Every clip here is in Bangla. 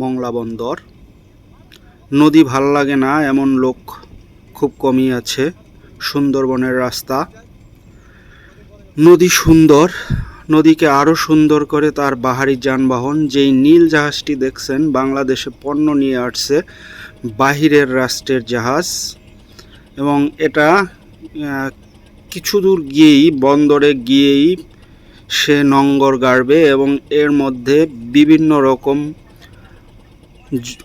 মংলা বন্দর নদী ভালো লাগে না, এমন লোক খুব কমই আছে, সুন্দরবনের রাস্তা। নদী সুন্দর, নদীকে আরও সুন্দর করে তার বাহারি যানবাহন, যেই নীল জাহাজটি দেখছেন, বাংলাদেশে পণ্য নিয়ে আসছে, বাহিরের রাষ্ট্রের জাহাজ। এবং এটা কিছু দূর গিয়েই, বন্দরে গিয়েই সে নঙ্গর গাড়বে এবং এর মধ্যে বিভিন্ন রকম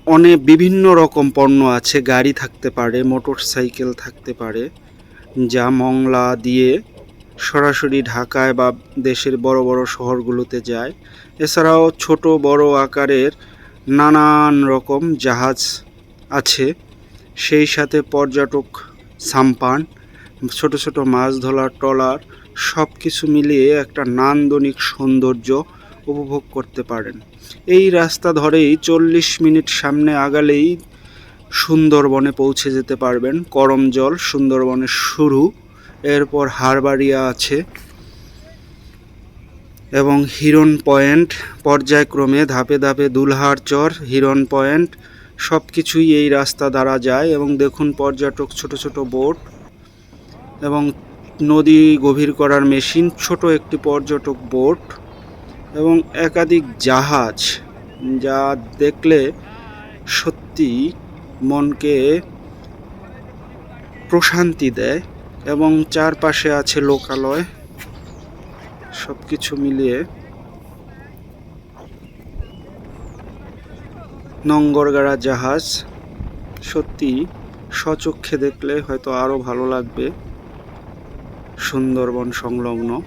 অনেক বিভিন্ন রকম পণ্য আছে, গাড়ি থাকতে পারে মোটর সাইকেল থাকতে পারে, যা মংলা দিয়ে সরাসরি ঢাকায় বা দেশের বড় বড় শহরগুলোতে যায়। এছাড়াও ছোট, বড় আকারের নানান রকম জাহাজ আছে। সেই সাথে পর্যটক সাম্পান, ছোট ছোট মাছ ধরার ট্রলার সব কিছু মিলিয়ে একটা নান্দনিক সৌন্দর্য উপভোগ করতে পারেন। এই রাস্তা ধরেই চল্লিশ মিনিট সামনে আগালেই সুন্দরবনে পৌঁছে যেতে পারবেন। করমজল সুন্দরবনের শুরু, এরপর হারবাড়িয়া আছে এবং হিরন পয়েন্ট। পর্যায়ক্রমে ধাপে ধাপে দুলহার চর হিরন পয়েন্ট সব কিছুই এই রাস্তা দ্বারা যায় এবং দেখুন পর্যটক ছোট ছোট বোট এবং নদী গভীর করার মেশিন, ছোট একটি পর্যটক বোট। এবং একাধিক জাহাজ যা দেখলে সত্যি মনকে প্রশান্তি দেয় এবং চারপাশে আছে লোকালয়। সব কিছু মিলিয়ে নঙ্গরগাড়া জাহাজ সত্যি সচক্ষে দেখলে হয়তো আরও ভালো লাগবে। সুন্দরবন সংলগ্ন।